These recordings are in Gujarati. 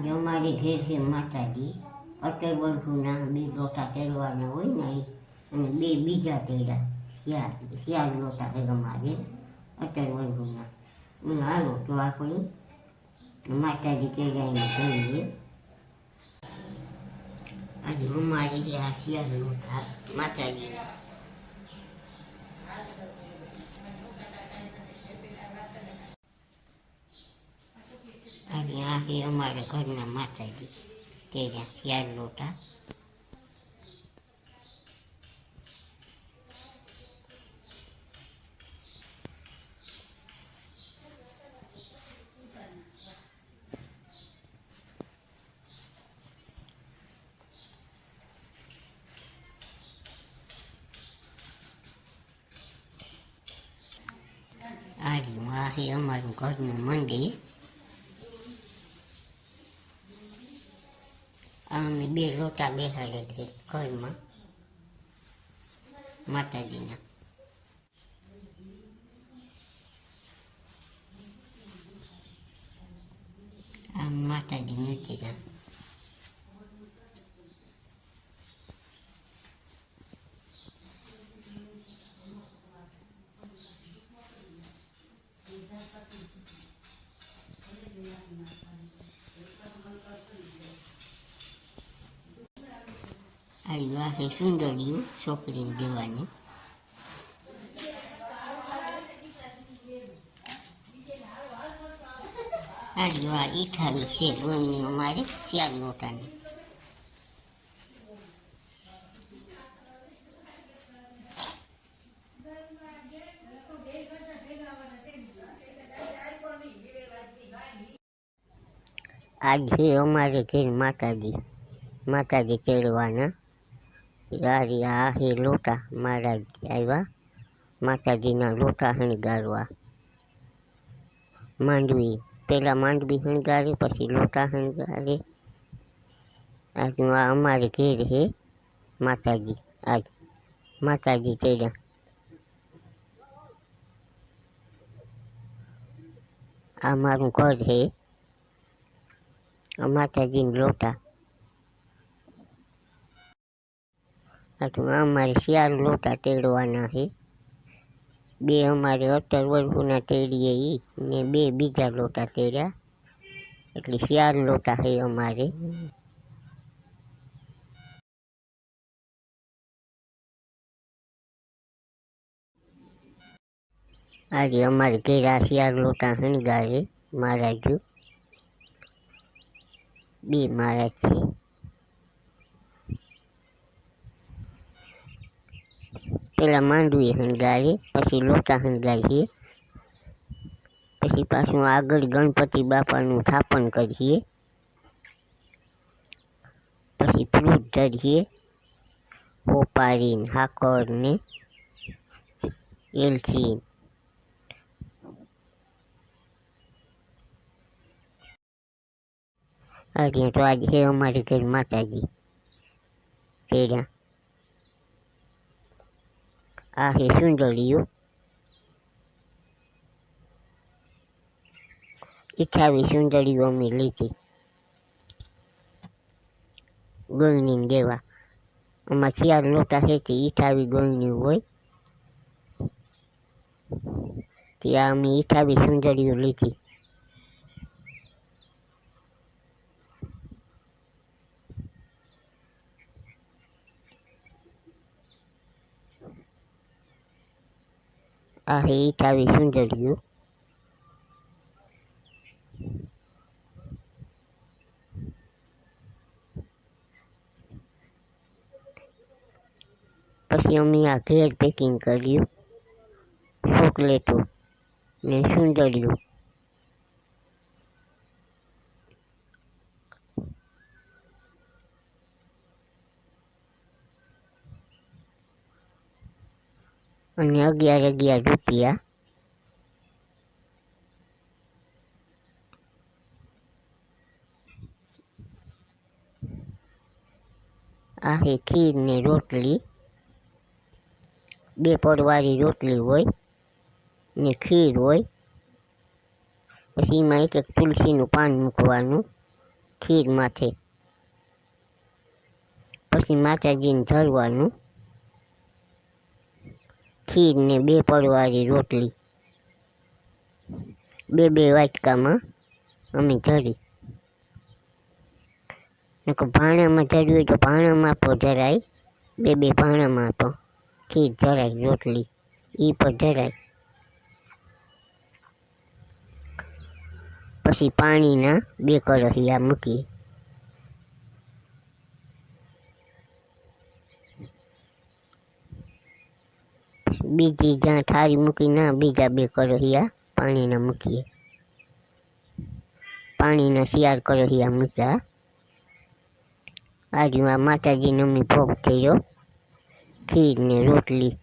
આજે અમારી ઘેર છે માતાજી. અતર વર્ષના બે લોટા તેલવાના હોય ને અને બે બીજા તેડા શિયાળ શિયાળ લોટા છે અમારે અતર વર્ષના હું હાલો તો આપણે માતાજી તેડાઈને જોઈએ આજે અમારી આ શિયાળ લોટા માતાજીના. અને આ છે અમારા ઘરના માતાજી તેડા શિયાળ લોટા આ રહ્યું આ છે અમારું ઘરનું મંદિર આ અમે બે લોટા બેહાડે છે ઘરમાં માતાજીના. આ માતાજી નથી રહ્યા આવ્યું વિવાહ છે સુંદરીયું છોકરીને દેવાની. આ આ ઈઠાવી છે ગોળની અમારે ચાર લોટાની. આજે અમારે ઘેર માતાજી. માતાજી તેડવાના યારી આ હે લોટા મારા આવ્યા. માતાજીના લોટા હણગારવા. માંડવી પહેલાં માંડવી હણગારે, પછી લોટા હણગારે. આજનું આ અમારે ઘેર હે માતાજી, આજ. માતાજી તેડ્યા આ મારું ઘર છે માતાજીના લોટા. હતું અમારે શિયાળ લોટા તેડવાના છે. બે અમારે અત્તર વર્ષોના તેડીએ એ ને બે બીજા લોટા તેડ્યા. એટલે શિયાળ લોટા છે અમારે. આજે અમારે ઘેરા આ શિયાળ લોટા શણગારે મહારાજુ બે મહારાજ છે. પેલા માંડવી હણગારે પછી લોટા હણગારીએ પછી પાછું આગળ ગણપતિ બાપાનું સ્થાપન કરીએ પછી ફ્રૂટ ધરીએ હોપારી ને હાકર ને એલચી આજે તો આજે છે અમારી ઘર માતાજી તેડા આ છે સુંદરીયું ઈઠાવી સુંદરીઓ અમે લીધી ગળણી દેવા આમાં Lota છે તે ઈઠાવી ગળણી હોય ત્યાં અમે ઈઠાવી સુંદરીઓ લીધી આ છે ઈઠાવી સુંદરીઓ. પછી અમે આ ઘેર પેકિંગ કર્યું. ચોકલેટો ને સુંદરીઓ. અને અગિયાર અગિયાર રૂપિયા. આહે ખીરને રોટલી. બે પડવાળી રોટલી હોય ને ખીર હોય. પછી એમાં એક એક તુલસીનું પાન મૂકવાનું ખીર માથે. પછી માતાજીને ધરવાનું. ખીર ને બે પડવાળી રોટલી. બે બે વાટકામાં અમે ધરી ભાણામાં ધર્યું તો ભાણામાં પણ ધરાય બે બે ભાણામાં પણ ખીર ધરાય રોટલી એ પણ ધરાય પછી પાણીના બે કરહિયા મૂકીએ. બીજી જ્યાં થાળી મૂકી ના, બીજા બે કરોહિયા પાણીના મૂકીએ. પાણીના શિયાળ કરોહિયા મૂક્યા. આજમાં માતાજી અમે ભોગ થયો ખીર ને રોટલી.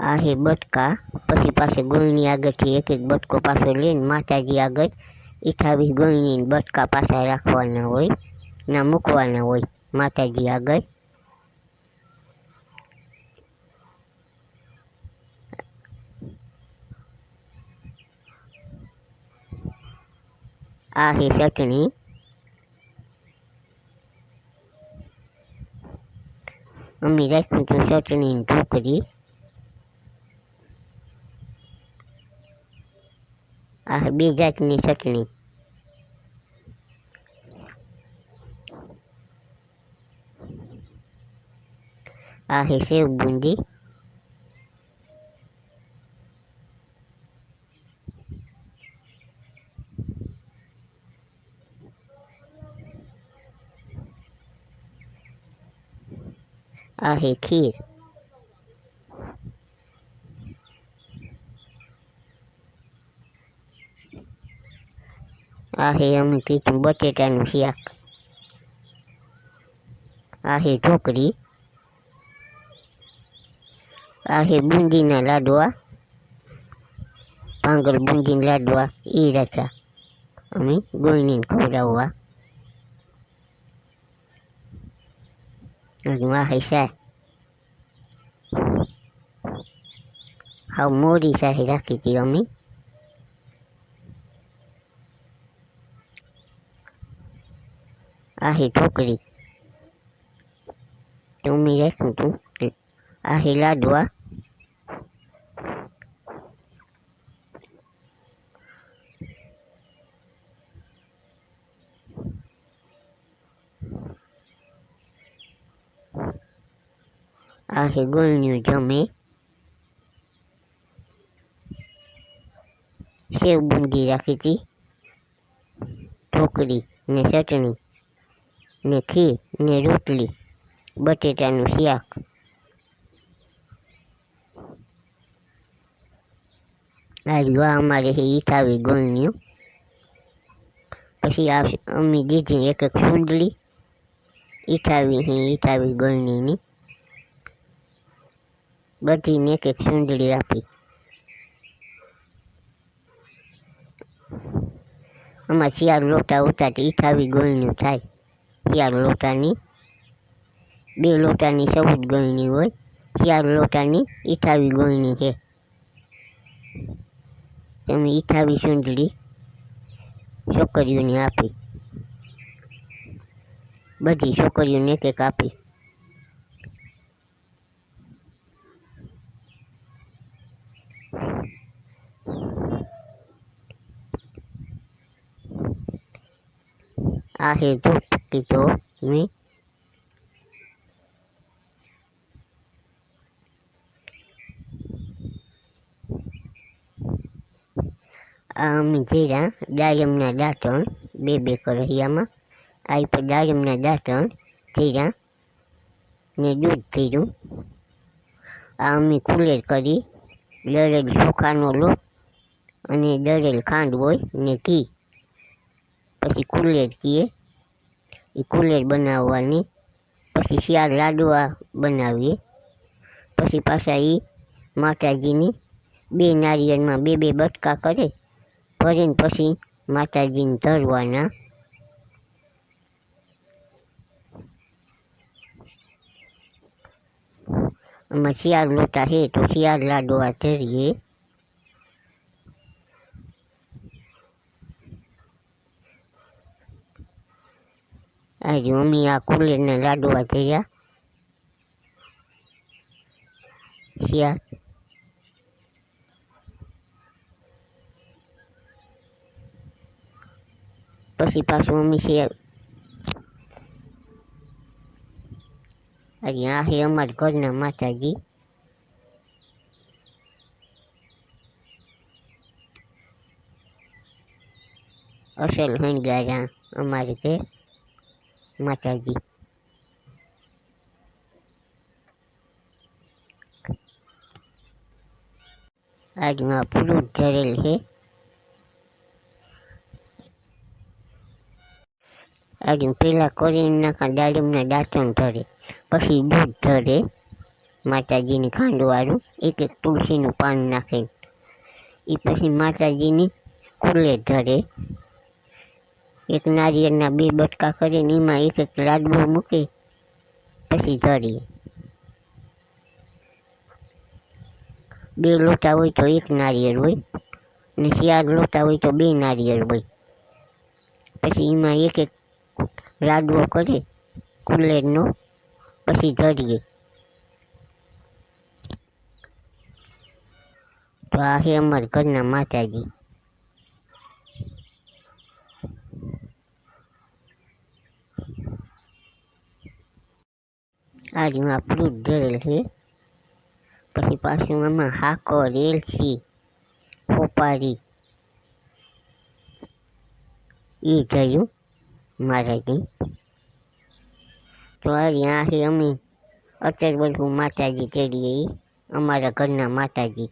આ હે બટકા. પછી પાસે ગોળણી આગળથી એક એક બટકો પાછો લઈને માતાજી આગળ ઈઠાવીસ ગોળણી બટકા પાછા રાખવાના હોય. ના મૂકવાના હોય. માતાજી આગળ. આ હે ચટણી. અમે રાખ્યું હતું ચટણી ઢોકરી આ બે જાતની ચટણી. આ હે સેવ બુંદી આ હે ખીર આ હે અમે કીધું બટેટાનું શાક આ હે ઢોકળી આ હે બુંદીના લાડવા ભાંગલ બુંદીના લાડવા એ રાખ્યા અમે ગોળણીને ખવડાવવા હજુ આ હે શાય હાવ મોડી સાહે રાખી હતી અમે આહી ઢોકળી તો અમે રાખ્યું હતું આ હે લાડવા આ હે જમી જમે સેવ બુંદી રાખી હતી ઢોકળી ને ચટણી ને ખીર ને રોટલી બટેટાનું શાક આ અમારે હે ઈઠાવી ગોળણીઓ પછી અમે દીધી એક એક ફૂંદડી ઈઠાવી હે ઈઠાવી ગોળણીની બધીને એક એક સુંદડી આપી. આમાં શિયાળ લોટા ઉતા ઈઠાવી ગળણી થાય. શિયાળ લોટાની, બે લોટાની સૌદ ગળણી હોય. શિયાળ લોટાની ઈઠાવી ગળણી છે તમે ઈઠાવી સુંદડી. છોકરીઓને આપી. બધી છોકરીઓને એક એક આપી. આ હે ધૂપ કીધો મેં આ અમે જીરા દાયમના દાંતણ, બે બે કરહિયામાં આવી પર દાયમના દાંતણ, જીરા ને દૂધ જીરું. આ અમે કુલેર કરી દળેલ ચોખાનો લોટ અને દળેલ ખાંડ હોય ને ઘી. પછી કુલેર કીએ એ કુલેર બનાવવાની, પછી શિયાળ લાડવા બનાવીએ. પછી પાછા એ માતાજીની બે નારિયેળમાં બે બે બટકા કરે. ફરીને પછી માતાજીને ધરવાના. આમાં શિયાળ લોટા છે તો શિયાળ લાડવા ધરીએ. આજે મમ્મી આ કુલેરના લાડવા ધર્યા. શિયાળ પછી પાછું મમ્મી શિયાળ આજે આ હે અમારા ઘરના માતાજી અસલ હણગારા અમારે કે માતાજી આજમાં ફ્રૂટ ધરેલ છે આજે પહેલાં કરીને નાખા દાડમના દાંતણ ધરે. પછી દૂધ ધરે, માતાજીની ખાંડવાળું, એક એક તુલસીનું પાન નાખે એ પછી માતાજીની કુલે ધરે. એક નારિયેળના બે બટકા કરીને એમાં એક એક લાડવો મૂકે, પછી ધરીએ બે લોટા હોય તો એક નારિયેળ હોય ને ચાર લોટા હોય તો બે નારિયેળ હોય. પછી એમાં એક એક લાડવો કરી કુલેરનો, પછી ધરીએ તો આ છે અમારા ઘરના માતાજી. આજમાં ફ્રૂટ ધરેલ છે, પછી પાછું આમાં હાકર એલસી સોપારી એ થયું મારાથી તો આ અમે અત્યારે બધું માતાજી તેડીએ અમારા ઘરના માતાજી.